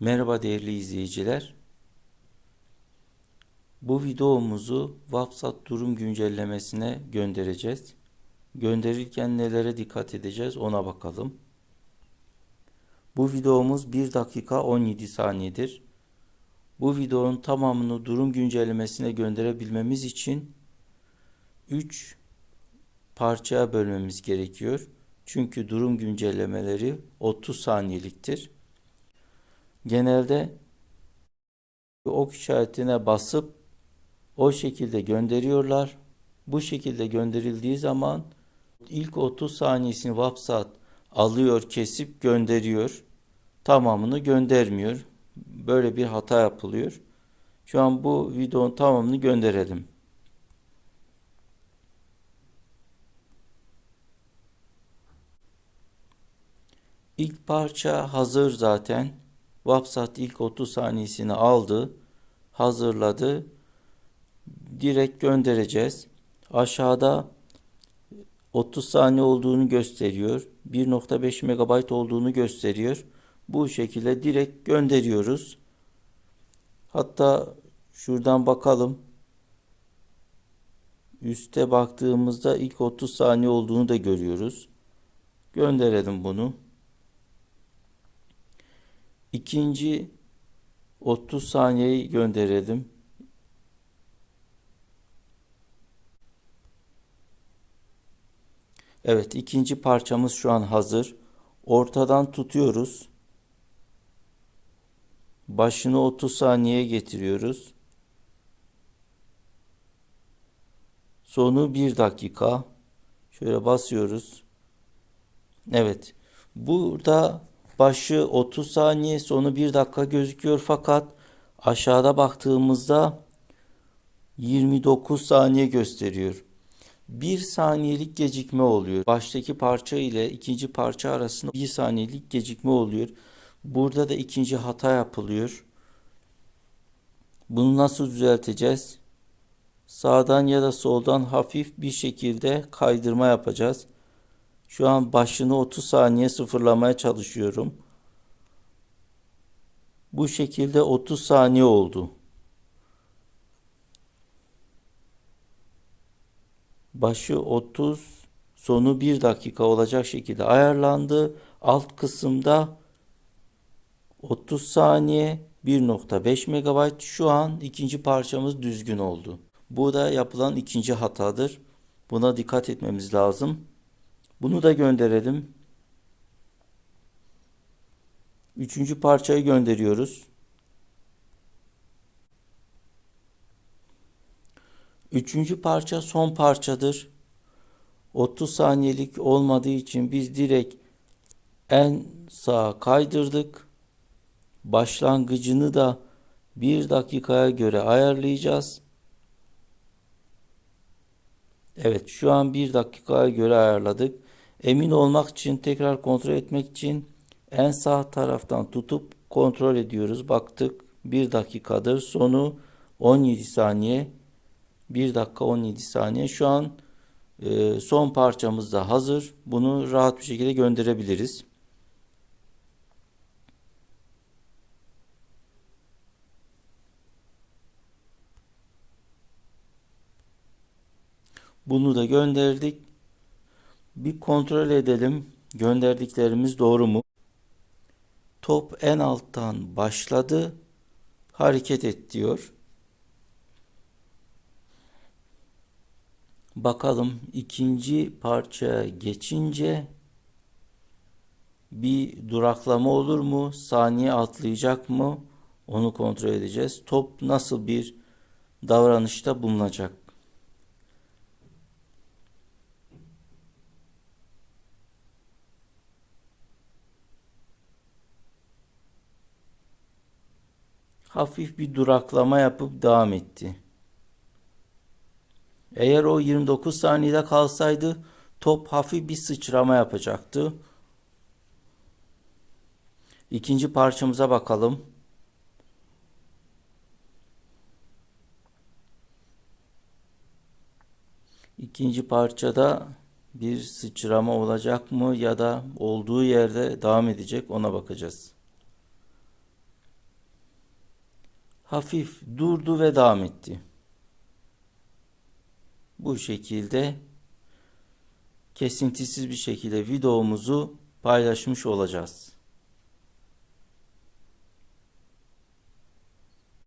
Merhaba değerli izleyiciler. Bu videomuzu WhatsApp durum güncellemesine göndereceğiz. Gönderirken nelere dikkat edeceğiz ona bakalım. Bu videomuz 1 dakika 17 saniyedir. Bu videonun tamamını durum güncellemesine gönderebilmemiz için 3 parçaya bölmemiz gerekiyor. Çünkü durum güncellemeleri 30 saniyeliktir. Genelde ok işaretine basıp o şekilde gönderiyorlar. Bu şekilde gönderildiği zaman ilk 30 saniyesini WhatsApp alıyor, kesip gönderiyor. Tamamını göndermiyor. Böyle bir hata yapılıyor. Şu an bu videonun tamamını gönderelim. İlk parça hazır zaten. WhatsApp ilk 30 saniyesini aldı, hazırladı. Direkt göndereceğiz. Aşağıda 30 saniye olduğunu gösteriyor. 1.5 MB olduğunu gösteriyor. Bu şekilde direkt gönderiyoruz. Hatta şuradan bakalım. Üste baktığımızda ilk 30 saniye olduğunu da görüyoruz. Gönderelim bunu. İkinci 30 saniyeyi gönderelim. Evet ikinci parçamız şu an hazır. Ortadan tutuyoruz. Başını 30 saniyeye getiriyoruz. Sonu 1 dakika. Şöyle basıyoruz. Evet. Burada başı 30 saniye sonu 1 dakika gözüküyor fakat aşağıda baktığımızda 29 saniye gösteriyor. 1 saniyelik gecikme oluyor. Baştaki parça ile ikinci parça arasında 1 saniyelik gecikme oluyor. Burada da ikinci hata yapılıyor. Bunu nasıl düzelteceğiz? Sağdan ya da soldan hafif bir şekilde kaydırma yapacağız. Şu an başını 30 saniye sıfırlamaya çalışıyorum. Bu şekilde 30 saniye oldu. Başı 30, sonu 1 dakika olacak şekilde ayarlandı. Alt kısımda 30 saniye 1.5 MB şu an ikinci parçamız düzgün oldu. Bu da yapılan ikinci hatadır. Buna dikkat etmemiz lazım. Bunu da gönderelim. Üçüncü parçayı gönderiyoruz. Üçüncü parça son parçadır. 30 saniyelik olmadığı için biz direkt en sağa kaydırdık. Başlangıcını da bir dakikaya göre ayarlayacağız. Evet şu an bir dakikaya göre ayarladık. Emin olmak için tekrar kontrol etmek için en sağ taraftan tutup kontrol ediyoruz. Baktık 1 dakikadır. Sonu 17 saniye. 1 dakika 17 saniye. Şu an e, son parçamız da hazır. Bunu rahat bir şekilde gönderebiliriz. Bunu da gönderdik. Bir kontrol edelim. Gönderdiklerimiz doğru mu? Top en alttan başladı. Hareket et diyor. Bakalım ikinci parçaya geçince bir duraklama olur mu? Saniye atlayacak mı? Onu kontrol edeceğiz. Top nasıl bir davranışta bulunacak? Hafif bir duraklama yapıp devam etti. Eğer o 29 saniyede kalsaydı top hafif bir sıçrama yapacaktı. İkinci parçamıza bakalım. İkinci parçada bir sıçrama olacak mı ya da olduğu yerde devam edecek ona bakacağız. Hafif durdu ve devam etti. Bu şekilde kesintisiz bir şekilde videomuzu paylaşmış olacağız.